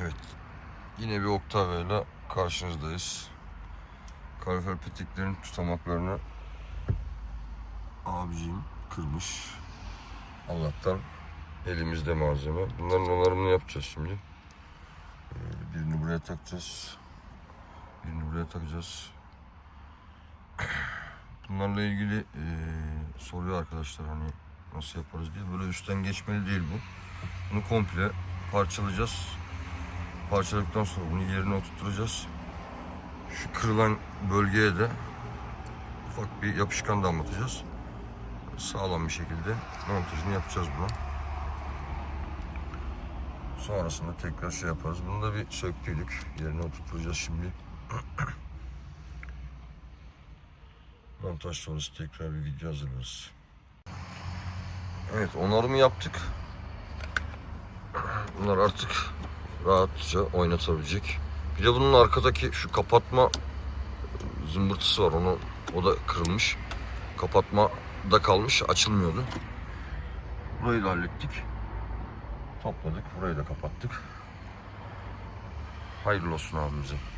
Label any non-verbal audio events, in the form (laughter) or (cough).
Evet. Yine bir Octavia ile karşınızdayız. Kalorifer peteklerin tutamaklarını abiciğim kırmış. Allah'tan elimizde malzeme. Bunların onarımını yapacağız şimdi. Ee, Birini buraya takacağız. Birini buraya takacağız. (clears throat) Bunlarla ilgili eee, soruyor arkadaşlar hani nasıl yaparız diye. Böyle üstten geçmeli değil bu. Bunu komple parçalayacağız. Parçaladıktan sonra bunu yerine oturtacağız. Şu kırılan bölgeye de ufak bir yapışkan damlatacağız. Sağlam bir şekilde montajını yapacağız bunu. Sonrasında tekrar şey yaparız. Bunu da bir söktüydük. Yerine oturtacağız şimdi. (clears throat) Montaj sonrası tekrar bir video hazırlarız. Evet onarımı yaptık. (clears throat) Bunlar artık rahatça oynatabilecek. Bir de bunun arkadaki şu kapatma zımbırtısı var. Onu o da kırılmış. Kapatma da kalmış. Açılmıyordu. Burayı da hallettik. Topladık. Burayı da kapattık. Hayırlı olsun abimize.